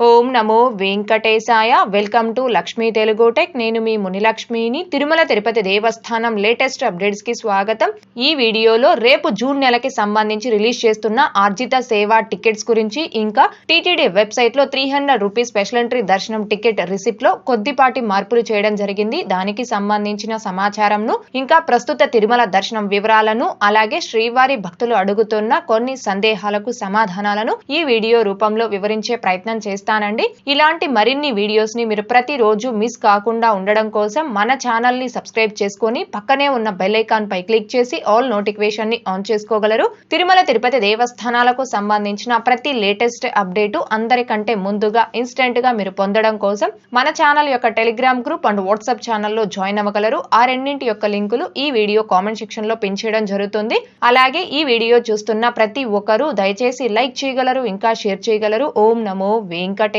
ओ ఓం నమో వెంకటేశాయ. Welcome to Lakshmi Telugu tech. నేను మీ మునిలక్ష్మిని. తిరుమల తిరుపతి దేవస్థానం లేటెస్ట్ అప్డేట్స్కి స్వాగతం. ఈ వీడియోలో రేపు జూన్ నెలకి సంబంధించి రిలీజ్ చేస్తున్న ఆర్జిత సేవా టికెట్స్ గురించి ఇంకా టీటీడీ వెబ్సైట్లో three hundred rupees special entry దర్శనం టికెట్ రిసిప్ట్లో కొద్దిపాటి మార్పులు చేయడం జరిగింది. దానికి సంబంధించిన సమాచారంను ఇంకా ప్రస్తుత తిరుమల దర్శనం వివరాలను అలాగే శ్రీవారి భక్తులు అడుగుతున్న కొన్ని సందేహాలకు సమాధానాలను ఈ వీడియో రూపంలో వివరించే ప్రయత్నం చేస్తాను చేస్తానండి. ఇలాంటి మరిన్ని వీడియోస్ని మీరు ప్రతిరోజు మిస్ కాకుండా ఉండడం కోసం మన ఛానల్ని సబ్స్క్రైబ్ చేసుకొని పక్కనే ఉన్న బెల్ ఐకాన్ పై క్లిక్ చేసి ఆల్ నోటిఫికేషన్ని ఆన్ చేసుకోగలరు. తిరుమల తిరుపతి దేవస్థానాలకు సంబంధించిన ప్రతి లేటెస్ట్ అప్డేటు అందరికంటే ముందుగా ఇన్స్టెంట్గా మీరు పొందడం కోసం మన ఛానల్ యొక్క టెలిగ్రామ్ గ్రూప్ అండ్ వాట్సాప్ ఛానల్లో జాయిన్ అవ్వగలరు. ఆ రెండింటి యొక్క లింకులు ఈ వీడియో కామెంట్ సెక్షన్లో పెంచేయడం జరుగుతుంది. అలాగే ఈ వీడియో చూస్తున్న ప్రతి ఒక్కరూ దయచేసి లైక్ చేయగలరు ఇంకా షేర్ చేయగలరు. ఓం నమో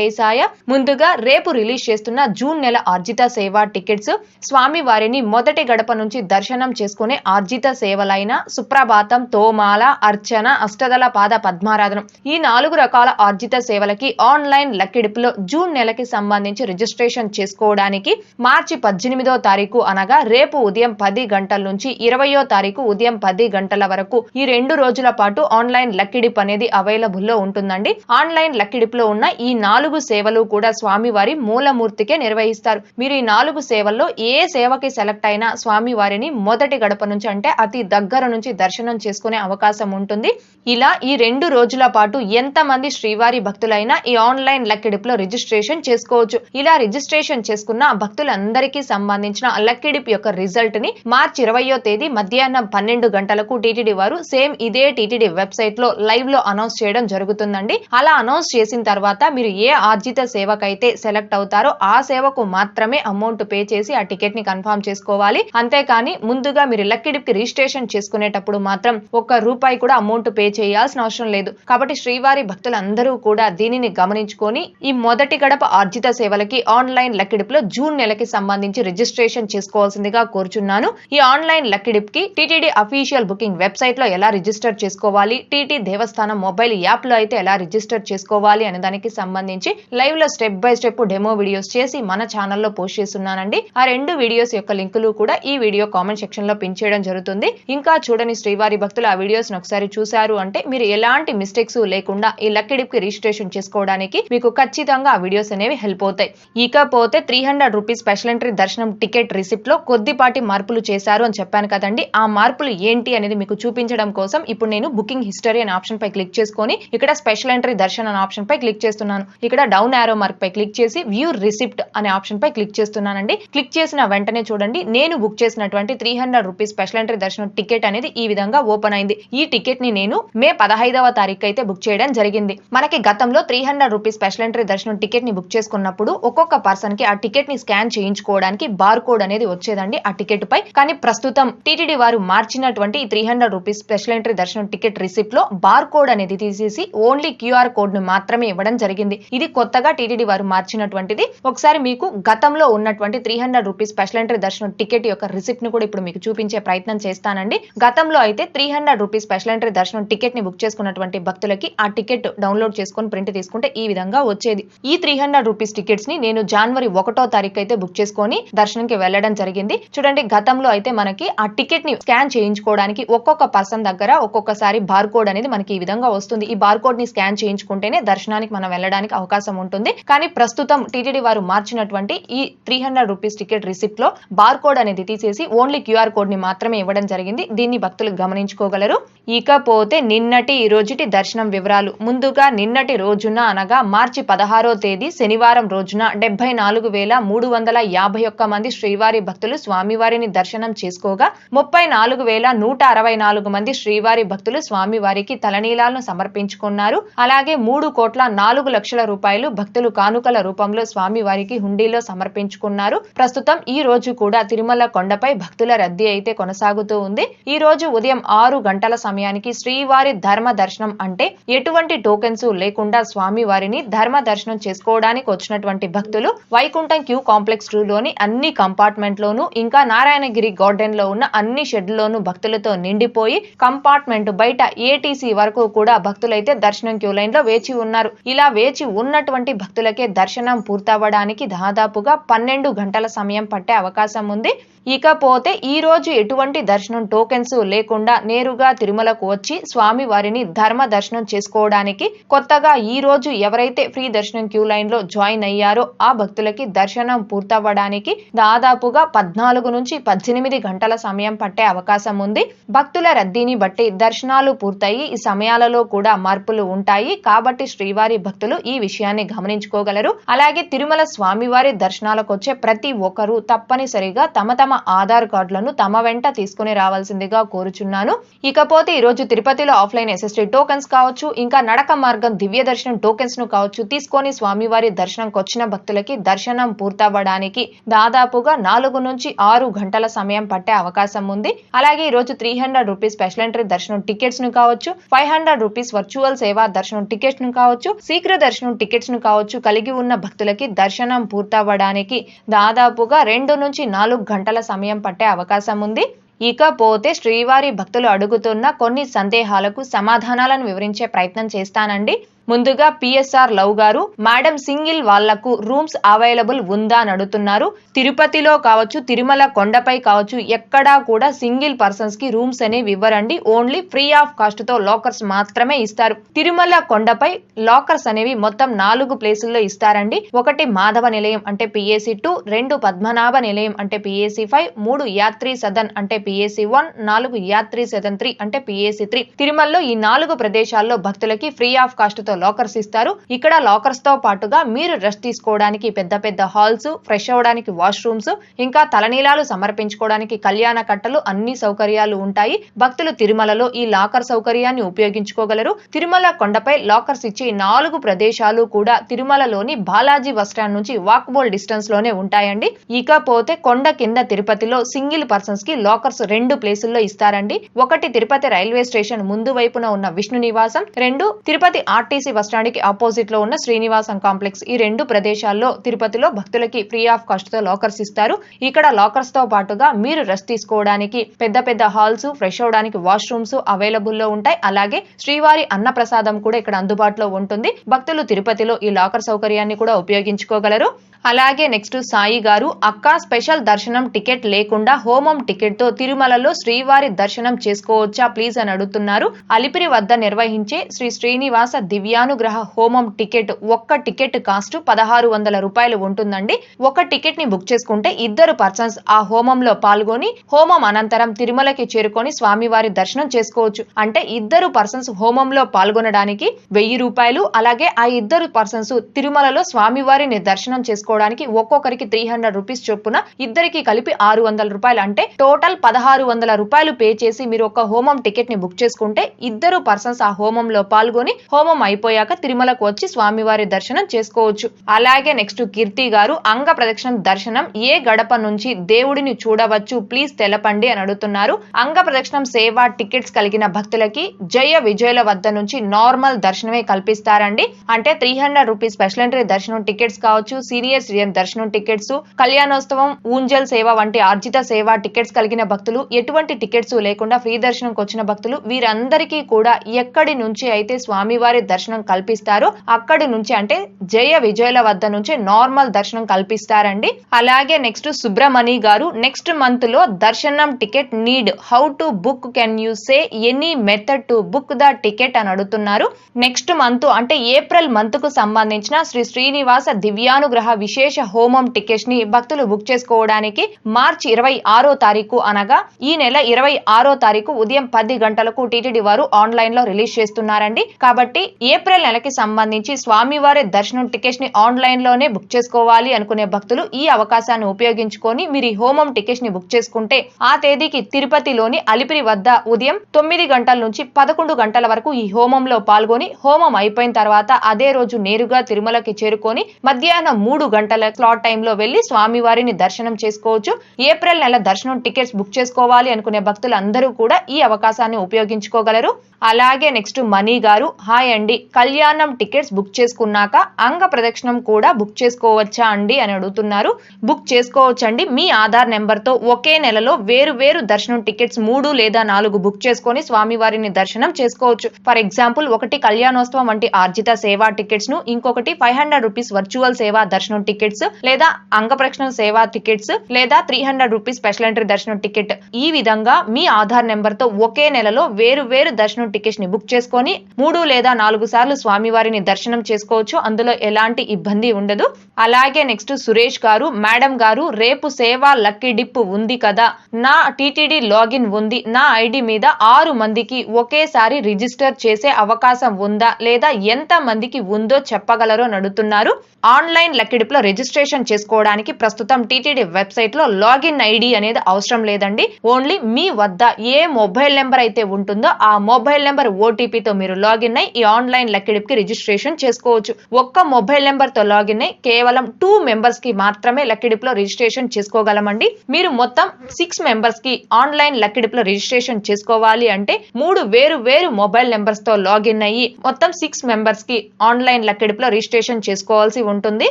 వెంకటేశాయ ముందుగా రేపు రిలీజ్ చేస్తున్న జూన్ నెల ఆర్జిత సేవ టికెట్స్. స్వామి వారిని మొదటి గడప నుంచి దర్శనం చేసుకునే ఆర్జిత సేవలైన సుప్రభాతం తోమాల అర్చన అష్టదల పాద పద్మారాధనం. ఈ నాలుగు రకాల ఆర్జిత సేవలకి ఆన్లైన్ లక్కిడిపులో జూన్ నెలకి సంబంధించి రిజిస్ట్రేషన్ చేసుకోవడానికి మార్చి పద్దెనిమిదో తారీఖు అనగా రేపు ఉదయం పది గంటల నుంచి ఇరవయో తారీఖు ఉదయం పది గంటల వరకు ఈ రెండు రోజుల పాటు ఆన్లైన్ లక్కిడిప్ అనేది అవైలబుల్లో ఉంటుందండి. ఆన్లైన్ లక్కిడిపులో ఉన్న ఈ నాలుగు సేవలు కూడా స్వామివారి మూలమూర్తికే నిర్వహిస్తారు. మీరు ఈ నాలుగు సేవల్లో ఏ సేవకి సెలెక్ట్ అయినా స్వామివారిని మొదటి గడప నుంచి అంటే అతి దగ్గర నుంచి దర్శనం చేసుకునే అవకాశం ఉంటుంది. ఇలా ఈ రెండు రోజుల పాటు ఎంతమంది శ్రీవారి భక్తులైనా ఈ ఆన్లైన్ లక్కిడిపులో రిజిస్ట్రేషన్ చేసుకోవచ్చు. ఇలా రిజిస్ట్రేషన్ చేసుకున్న భక్తులందరికీ సంబంధించిన లక్కిడిప్ యొక్క రిజల్ట్ని మార్చి ఇరవయో తేదీ మధ్యాహ్నం పన్నెండు గంటలకు టీటీడీ వారు సేమ్ ఇదే టీటీడీ వెబ్సైట్లో లైవ్లో అనౌన్స్ చేయడం జరుగుతుందండి. అలా అనౌన్స్ చేసిన తర్వాత మీరు ఏ ఆర్జిత సేవకైతే సెలెక్ట్ అవుతారో ఆ సేవకు మాత్రమే అమౌంట్ పే చేసి ఆ టికెట్ని కన్ఫర్మ్ చేసుకోవాలి. అంతేకాని ముందుగా మీరు లక్కిడిప్కి రిజిస్ట్రేషన్ చేసుకునేటప్పుడు మాత్రం ఒక్క రూపాయి కూడా అమౌంట్ పే చేయాల్సిన అవసరం లేదు. కాబట్టి శ్రీవారి భక్తులందరూ కూడా దీనిని గమనించుకొని ఈ మొదటి గడప ఆర్జిత సేవలకి ఆన్లైన్ లక్కిడిప్లో జూన్ నెలకి సంబంధించి రిజిస్ట్రేషన్ చేసుకోవాల్సిందిగా కోరుచున్నాను. ఈ ఆన్లైన్ లక్కిడిప్కి టీటీడీ అఫీషియల్ బుకింగ్ వెబ్సైట్లో ఎలా రిజిస్టర్ చేసుకోవాలి టీటీ దేవస్థానం మొబైల్ యాప్లో అయితే ఎలా రిజిస్టర్ చేసుకోవాలి అనే దానికి సంబంధించి లైవ్లో step by step demo videos చేసి మన ఛానల్లో పోస్ట్ చేస్తున్నానండి. ఆ రెండు వీడియోస్ యొక్క లింకులు కూడా ఈ వీడియో కామెంట్ సెక్షన్లో పిన్ చేయడం జరుగుతుంది. ఇంకా చూడని శ్రీవారి భక్తులు ఆ వీడియోస్ ఒకసారి చూశారు అంటే మీరు ఎలాంటి మిస్టేక్స్ లేకుండా ఈ లక్కిడిప్కి రిజిస్ట్రేషన్ చేసుకోవడానికి మీకు ఖచ్చితంగా ఆ వీడియోస్ అనేవి హెల్ప్ అవుతాయి. ఇకపోతే three hundred rupees special entry దర్శనం టికెట్ రిసిప్ట్లో కొద్దిపాటి మార్పులు చేశారు అని చెప్పాను కదండి. ఆ మార్పులు ఏంటి అనేది మీకు చూపించడం కోసం ఇప్పుడు నేను బుకింగ్ హిస్టరీ అనే ఆప్షన్ పై క్లిక్ చేసుకొని ఇక్కడ స్పెషల్ ఎంట్రీ దర్శన్ అనే ఆప్షన్ పై క్లిక్ చేస్తున్నాను. ఇక్కడ డౌన్ యారో మార్క్ పై క్లిక్ చేసి వ్యూ రిసిప్ట్ అనే ఆప్షన్ పై క్లిక్ చేస్తున్నానండి. క్లిక్ చేసిన వెంటనే చూడండి. నేను బుక్ చేసినటువంటి three hundred rupees special entry దర్శనం టికెట్ అనేది ఈ విధంగా ఓపెన్ అయింది. ఈ టికెట్ని నేను మే పదహైదవ తారీఖు అయితే బుక్ చేయడం జరిగింది. మనకి గతంలో three hundred rupees special entry దర్శనం టికెట్ని బుక్ చేసుకున్నప్పుడు ఒక్కొక్క పర్సన్కి ఆ టికెట్ని స్కాన్ చేయించుకోవడానికి బార్ కోడ్ అనేది వచ్చేదండి ఆ టికెట్ పై. కానీ ప్రస్తుతం టీటీడీ వారు మార్చినటువంటి ఈ three hundred rupees special entry దర్శనం టికెట్ రిసిప్ట్లో బార్ కోడ్ అనేది తీసేసి ఓన్లీ క్యూఆర్ కోడ్ను మాత్రమే ఇవ్వడం జరిగింది. ఇది కొత్తగా టీటీడీ వారు మార్చినటువంటిది. ఒకసారి మీకు గతంలో ఉన్నటువంటి three hundred rupees special entry దర్శనం టికెట్ యొక్క రిసిప్ట్ని కూడా ఇప్పుడు మీకు చూపించే ప్రయత్నం చేస్తానండి. గతంలో అయితే three hundred rupees special entry దర్శనం టికెట్ని బుక్ చేసుకున్నటువంటి భక్తులకి ఆ టికెట్ డౌన్లోడ్ చేసుకొని ప్రింట్ తీసుకుంటే ఈ విధంగా వచ్చేది. ఈ త్రీ హండ్రెడ్ రూపీస్ టికెట్స్ని నేను జనవరి ఒకటో తారీఖు అయితే బుక్ చేసుకొని దర్శనంకి వెళ్ళడం జరిగింది. చూడండి గతంలో అయితే మనకి ఆ టికెట్ని స్కాన్ చేయించుకోవడానికి ఒక్కొక్క పర్సన్ దగ్గర ఒక్కొక్కసారి బార్ కోడ్ అనేది మనకి ఈ విధంగా వస్తుంది. ఈ బార్ కోడ్ని స్కాన్ చేయించుకుంటేనే దర్శనానికి మనం వెళ్ళడానికి అవకాశం అవకాశం ఉంటుంది. కానీ ప్రస్తుతం టీటీడీ వారు మార్చినటువంటి ఈ త్రీ హండ్రెడ్ రూపీస్ టికెట్ రిసిప్ట్లో బార్ కోడ్ అనేది తీసేసి ఓన్లీ క్యూఆర్ కోడ్ని మాత్రమే ఇవ్వడం జరిగింది. దీన్ని భక్తులు గమనించుకోగలరు. ఇకపోతే నిన్నటి ఈ రోజుటి దర్శనం వివరాలు. ముందుగా నిన్నటి రోజున అనగా మార్చి పదహారో తేదీ శనివారం రోజున డెబ్బై నాలుగు వేల మూడు వందల యాభై ఒక్క మంది శ్రీవారి భక్తులు స్వామివారిని దర్శనం చేసుకోగా ముప్పై నాలుగు వేల నూట అరవై నాలుగు మంది శ్రీవారి భక్తులు స్వామివారికి తలనీలాలను సమర్పించుకున్నారు. అలాగే మూడు కోట్ల నాలుగు లక్షల రూపాయలు భక్తులు కానుకల రూపంలో స్వామివారికి హుండీలో సమర్పించుకున్నారు. ప్రస్తుతం ఈ రోజు కూడా తిరుమల కొండపై భక్తుల రద్దీ అయితే కొనసాగుతూ ఉంది. ఈ రోజు ఉదయం ఆరు గంటల సమయానికి శ్రీవారి ధర్మ దర్శనం అంటే ఎటువంటి టోకెన్స్ లేకుండా స్వామి వారిని ధర్మ దర్శనం చేసుకోవడానికి వచ్చినటువంటి భక్తులు వైకుంఠం క్యూ కాంప్లెక్స్ టూ లోని అన్ని కంపార్ట్మెంట్ లోను ఇంకా నారాయణగిరి గార్డెన్లో ఉన్న అన్ని షెడ్ లోను భక్తులతో నిండిపోయి కంపార్ట్మెంట్ బయట ఏటీసీ వరకు కూడా భక్తులైతే దర్శనం క్యూ లైన్లో వేచి ఉన్నారు. ఇలా వేచి ఉన్న ఉన్నటువంటి భక్తులకే దర్శనం పూర్తవ్వడానికి దాదాపుగా పన్నెండు గంటల సమయం పట్టే అవకాశం ఉంది. ఇకపోతే ఈ రోజు ఎటువంటి దర్శనం టోకెన్స్ లేకుండా నేరుగా తిరుమలకు వచ్చి స్వామి వారిని ధర్మ దర్శనం చేసుకోవడానికి కొత్తగా ఈ రోజు ఎవరైతే ఫ్రీ దర్శనం క్యూ లైన్లో జాయిన్ అయ్యారో ఆ భక్తులకి దర్శనం పూర్తవ్వడానికి దాదాపుగా పద్నాలుగు నుంచి పద్దెనిమిది గంటల సమయం పట్టే అవకాశం ఉంది. భక్తుల రద్దీని బట్టి దర్శనాలు పూర్తయి ఈ సమయాలలో కూడా మార్పులు ఉంటాయి. కాబట్టి శ్రీవారి భక్తులు ఈ విషయం విషయాన్ని గమనించుకోగలరు. అలాగే తిరుమల స్వామివారి దర్శనాలకు వచ్చే ప్రతి ఒక్కరూ తప్పనిసరిగా తమ తమ ఆధార్ కార్డులను తమ వెంట తీసుకుని రావాల్సిందిగా కోరుచున్నాను. ఇకపోతే ఈ రోజు తిరుపతిలో ఆఫ్లైన్ ఎస్ఎస్టీ టోకెన్స్ కావచ్చు ఇంకా నడక మార్గం దివ్య దర్శనం టోకెన్స్ను కావచ్చు తీసుకొని స్వామివారి దర్శనంకి వచ్చిన భక్తులకి దర్శనం పూర్తవ్వడానికి దాదాపుగా నాలుగు నుంచి ఆరు గంటల సమయం పట్టే అవకాశం ఉంది. అలాగే ఈ రోజు three hundred rupees special entry దర్శనం టికెట్స్ను కావచ్చు ఫైవ్ హండ్రెడ్ రూపీస్ వర్చువల్ సేవా దర్శనం టికెట్స్ను కావచ్చు శీఘ్ర దర్శనం టికెట్ టికెట్స్ను కావచ్చు కలిగి ఉన్న భక్తులకి దర్శనం పూర్తవ్వడానికి దాదాపుగా రెండు నుంచి నాలుగు గంటల సమయం పట్టే అవకాశం ఉంది. ఇకపోతే శ్రీవారి భక్తులు అడుగుతున్న కొన్ని సందేహాలకు సమాధానాలను వివరించే ప్రయత్నం చేస్తానండి. ముందుగా పిఎస్ఆర్ లవ్ గారు మేడం సింగిల్ వాళ్ళకు రూమ్స్ అవైలబుల్ ఉందా? అని అడుగుతున్నారు. తిరుపతిలో కావచ్చు తిరుమల కొండపై కావచ్చు ఎక్కడా కూడా సింగిల్ పర్సన్స్కి రూమ్స్ అనేవి ఇవ్వరండి ఓన్లీ ఫ్రీ ఆఫ్ కాస్ట్తో లాకర్స్ మాత్రమే ఇస్తారు. తిరుమల కొండపై లాకర్స్ అనేవి మొత్తం నాలుగు ప్లేసుల్లో ఇస్తారండి. ఒకటి మాధవ నిలయం అంటే పిఏసి టూ రెండు పద్మనాభ నిలయం అంటే పిఏసి ఫైవ్ మూడు యాత్రి సదన్ అంటే పిఏసి వన్ నాలుగు యాత్రి సదన్ త్రీ అంటే పిఏసి త్రీ. తిరుమలలో ఈ నాలుగు ప్రదేశాల్లో భక్తులకి ఫ్రీ ఆఫ్ కాస్ట్ తో లాకర్స్ ఇస్తారు. ఇక్కడ లాకర్స్తో పాటుగా మీరు రెస్ట్ తీసుకోవడానికి పెద్ద పెద్ద హాల్స్ ఫ్రెష్ అవ్వడానికి వాష్రూమ్స్ ఇంకా తలనీలాలు సమర్పించుకోవడానికి కళ్యాణ కట్టలు అన్ని సౌకర్యాలు ఉంటాయి. భక్తులు తిరుమలలో ఈ లాకర్ సౌకర్యాన్ని ఉపయోగించుకోగలరు. తిరుమల కొండపై లాకర్స్ ఇచ్చే నాలుగు ప్రదేశాలు కూడా తిరుమలలోని బాలాజీ బస్టాండ్ నుంచి వాక్బోల్ డిస్టెన్స్లోనే ఉంటాయండి. ఇకపోతే కొండ కింద తిరుపతిలో సింగిల్ పర్సన్స్కి లాకర్స్ రెండు ప్లేసుల్లో ఇస్తారండి. ఒకటి తిరుపతి రైల్వే స్టేషన్ ముందు వైపున ఉన్న విష్ణు నివాసం రెండు తిరుపతి ఆర్టీసీ బస్టాండ్కి ఆపోజిట్లో ఉన్న శ్రీనివాసం కాంప్లెక్స్ ఈ రెండు ప్రదేశాల్లో తిరుపతిలో భక్తులకి ఫ్రీ ఆఫ్ కాస్ట్తో లాకర్స్ ఇస్తారు. ఇక్కడ లాకర్స్తో పాటుగా మీరు రెస్ట్ తీసుకోవడానికి పెద్ద పెద్ద హాల్స్ ఫ్రెష్ అవడానికి వాష్రూమ్స్ అవైలబుల్లో ఉంటాయి. అలాగే శ్రీవారి అన్న ప్రసాదం కూడా ఇక్కడ అందుబాటులో ఉంటుంది. భక్తులు తిరుపతిలో ఈ లాకర్ సౌకర్యాన్ని కూడా ఉపయోగించుకోగలరు. అలాగే నెక్స్ట్ సాయి గారు అక్క స్పెషల్ దర్శనం టికెట్ లేకుండా హోమం టికెట్తో తిరుమలలో శ్రీవారి దర్శనం చేసుకోవచ్చా ప్లీజ్ అని అడుగుతున్నారు. అలిపిరి వద్ద నిర్వహించే శ్రీ శ్రీనివాస దివ్యానుగ్రహ హోమం టికెట్ ఒక్క టికెట్ కాస్ట్ పదహారు వందల రూపాయలు ఉంటుందండి. ఒక టికెట్ని బుక్ చేసుకుంటే ఇద్దరు పర్సన్స్ ఆ హోమంలో పాల్గొని హోమం అనంతరం తిరుమలకి చేరుకొని స్వామివారి దర్శనం చేసుకోవచ్చు. అంటే ఇద్దరు పర్సన్స్ హోమంలో పాల్గొనడానికి వెయ్యి రూపాయలు అలాగే ఆ ఇద్దరు పర్సన్స్ తిరుమలలో స్వామివారిని దర్శనం చేసుకోవడానికి ఒక్కొక్కరికి త్రీ హండ్రెడ్ రూపీస్ చొప్పున ఇద్దరికి కలిపి ఆరు వందల రూపాయలు. అంటే టోటల్ పదహారు వందల రూపాయలు పే చేసి మీరు ఒక హోమం టికెట్ని బుక్ చేసుకుంటే ఇద్దరు పర్సన్స్ ఆ హోమంలో పాల్గొని హోమం అయిపోయాక తిరుమలకు వచ్చి స్వామివారి దర్శనం చేసుకోవచ్చు. అలాగే నెక్స్ట్ కీర్తి గారు అంగ ప్రదక్షిణ దర్శనం ఏ గడప నుంచి దేవుడిని చూడవచ్చు ప్లీజ్ తెలపండి అని అడుగుతున్నారు. అంగ ప్రదక్షిణం సేవ టికెట్స్ కలిగిన భక్తులకి జయ విజయుల వద్ద నుంచి నార్మల్ దర్శనమే కల్పిస్తారండి. అంటే three hundred rupees special entry దర్శనం టికెట్స్ కావచ్చు సీనియర్ సిటిజన్ దర్శనం టికెట్స్ కళ్యాణోత్సవం ఊంజల్ సేవ వంటి ఆర్జిత సేవ టికెట్స్ కలిగిన భక్తులు ఎటువంటి టికెట్స్ లేకుండా ఫ్రీ దర్శనంకి వచ్చిన భక్తులు వీరందరికీ కూడా ఎక్కడి నుంచి అయితే స్వామివారి దర్శనం కల్పిస్తారో అక్కడి నుంచి అంటే జయ విజయుల వద్ద నుంచి నార్మల్ దర్శనం కల్పిస్తారండి. అలాగే నెక్స్ట్ సుబ్రమణి గారు నెక్స్ట్ మంత్లో దర్శనం ticket need how to book can you say any method to book the ticket అని అడుగుతున్నారు. నెక్స్ట్ మంత్ అంటే ఏప్రిల్ మంత్కు సంబంధించిన శ్రీ శ్రీనివాస దివ్యానుగ్రహ విశేష హోమం టికెట్స్ని భక్తులు బుక్ చేసుకోవడానికి మార్చి ఇరవై ఆరో తారీఖు అనగా ఈ నెల ఇరవై ఆరో తారీఖు ఉదయం పది గంటలకు టీటీడీ వారు ఆన్లైన్లో రిలీజ్ చేస్తున్నారండి. కాబట్టి ఏప్రిల్ నెలకి సంబంధించి స్వామివారి దర్శనం టికెట్స్ని ఆన్లైన్లోనే బుక్ చేసుకోవాలి అనుకునే భక్తులు ఈ అవకాశాన్ని ఉపయోగించుకొని మీరు ఈ హోమం టికెట్స్ని బుక్ చేసుకుంటే ఆ తేదీకి తిరుపతిలోని అలిపిరి వద్ద ఉదయం తొమ్మిది గంటల నుంచి పదకొండు గంటల వరకు ఈ హోమంలో పాల్గొని హోమం అయిపోయిన తర్వాత అదే రోజు నేరుగా తిరుమలకి చేరుకొని మధ్యాహ్నం మూడు గంటల స్లాట్ టైంలో వెళ్ళి స్వామివారిని దర్శనం చేసుకోవచ్చు. ఏప్రిల్ నెల దర్శనం టికెట్స్ బుక్ చేసుకోవాలి అనుకునే భక్తులు అందరూ కూడా ఈ అవకాశాన్ని ఉపయోగించుకోగలరు. అలాగే నెక్స్ట్ మనీ గారు హాయ్ అండి కళ్యాణం టికెట్స్ బుక్ చేసుకున్నాక అంగ ప్రదక్షిణం కూడా బుక్ చేసుకోవచ్చా అండి? అని అడుగుతున్నారు. బుక్ చేసుకోవచ్చండి. మీ ఆధార్ నెంబర్తో ఒకే నెలలో వేరు వేరు దర్శనం టికెట్స్ మూడు లేదా నాలుగు బుక్ చేసుకొని స్వామివారిని దర్శనం చేసుకోవచ్చు. ఫర్ ఎగ్జాంపుల్ ఒకటి కళ్యాణోత్సవం వంటి ఆర్జిత సేవా టికెట్స్ను ఇంకొకటి ఫైవ్ హండ్రెడ్ రూపీస్ వర్చువల్ సేవా దర్శనం టికెట్స్ లేదా అంగ ప్రక్షణ సేవా టికెట్స్ లేదా three hundred rupees special entry దర్శనం టికెట్ ఈ విధంగా మీ ఆధార్ నెంబర్తో ఒకే నెలలో వేరు వేరు దర్శనం టికెట్స్ని బుక్ చేసుకొని మూడు లేదా నాలుగు సార్లు స్వామివారిని దర్శనం చేసుకోవచ్చు. అందులో ఎలాంటి ఇబ్బంది ఉండదు. అలాగే నెక్స్ట్ సురేష్ గారు మేడం గారు రేపు సేవా లక్కీ డిప్ ఉంది కదా. నా టిటిడి లాగిన్ ఉంది. నా ఐడి మీద ఆరు మందికి ఒకేసారి రిజిస్టర్ చేసే అవకాశం ఉందా లేదా ఎంత మందికి ఉందో చెప్పగలరో నడుతున్నారు. ఆన్లైన్ లక్కీ లో రిజిస్ట్రేషన్ చేసుకోవడానికి ప్రస్తుతం టీటీడీ వెబ్సైట్లో లాగిన్ ఐడి అనేది అవసరం లేదండి. ఓన్లీ మీ వద్ద ఏ మొబైల్ నెంబర్ అయితే ఉంటుందో ఆ మొబైల్ నెంబర్ ఓటీపీతో మీరు లాగిన్ అయి ఈ ఆన్లైన్ లక్కీ కి రిజిస్ట్రేషన్ చేసుకోవచ్చు. ఒక్క మొబైల్ నెంబర్తో లాగిన్ అయి కేవలం టూ మెంబర్స్కి మాత్రమే లక్కీ లో రిజిస్ట్రేషన్ చేసుకోగలమండి. మీరు మొత్తం సిక్స్ మెంబర్స్కి ఆన్లైన్ లక్కీ లో రిజిస్ట్రేషన్ చేసుకోవాలి అంటే మూడు వేరు వేరు మొబైల్ నెంబర్స్తో లాగిన్ అయ్యి మొత్తం సిక్స్ మెంబర్స్కి ఆన్లైన్ లక్కీ లో రిజిస్ట్రేషన్ చేసుకోవాల్సి ఉంటుంది.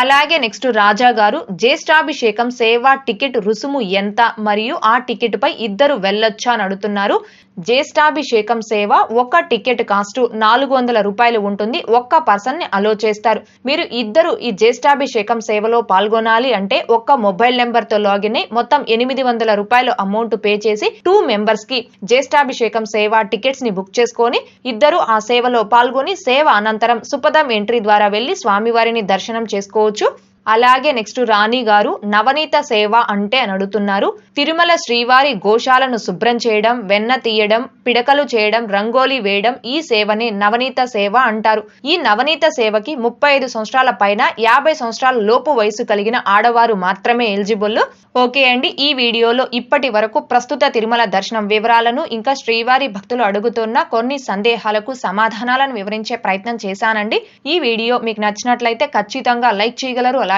అలాగే నెక్స్ట్ రాజా గారు జ్యేష్ఠాభిషేకం సేవా టికెట్ రుసుము ఎంత మరియు ఆ టికెట్ పై ఇద్దరు వెళ్ళొచ్చా అని అడుగుతున్నారు. జ్యేష్ఠాభిషేకం సేవ ఒక్క టికెట్ కాస్ట్ నాలుగు వందల రూపాయలు ఉంటుంది. ఒక్క పర్సన్ని అలో చేస్తారు. మీరు ఇద్దరు ఈ జ్యేష్ఠాభిషేకం సేవలో పాల్గొనాలి అంటే ఒక్క మొబైల్ నెంబర్తో లాగిన్ అయి మొత్తం ఎనిమిది వందల రూపాయలు అమౌంట్ పే చేసి టూ మెంబర్స్కి జ్యేష్ఠాభిషేకం సేవ టికెట్స్ని బుక్ చేసుకొని ఇద్దరు ఆ సేవలో పాల్గొని సేవ అనంతరం సుపదం ఎంట్రీ ద్వారా వెళ్ళి స్వామివారిని దర్శనం చేసుకోవచ్చు. అలాగే నెక్స్ట్ రాణి గారు నవనీత సేవ అంటే అని అడుగుతున్నారు. తిరుమల శ్రీవారి గోశాలను శుభ్రం చేయడం వెన్న తీయడం పిడకలు చేయడం రంగోలీ వేయడం ఈ సేవని నవనీత సేవ అంటారు. ఈ నవనీత సేవకి ముప్పై ఐదు సంవత్సరాల పైన యాభై సంవత్సరాల లోపు వయసు కలిగిన ఆడవారు మాత్రమే ఎలిజిబుల్. ఓకే అండి ఈ వీడియోలో ఇప్పటి వరకు ప్రస్తుత తిరుమల దర్శనం వివరాలను ఇంకా శ్రీవారి భక్తులు అడుగుతున్న కొన్ని సందేహాలకు సమాధానాలను వివరించే ప్రయత్నం చేశానండి. ఈ వీడియో మీకు నచ్చినట్లయితే ఖచ్చితంగా లైక్ చేయగలరు అలా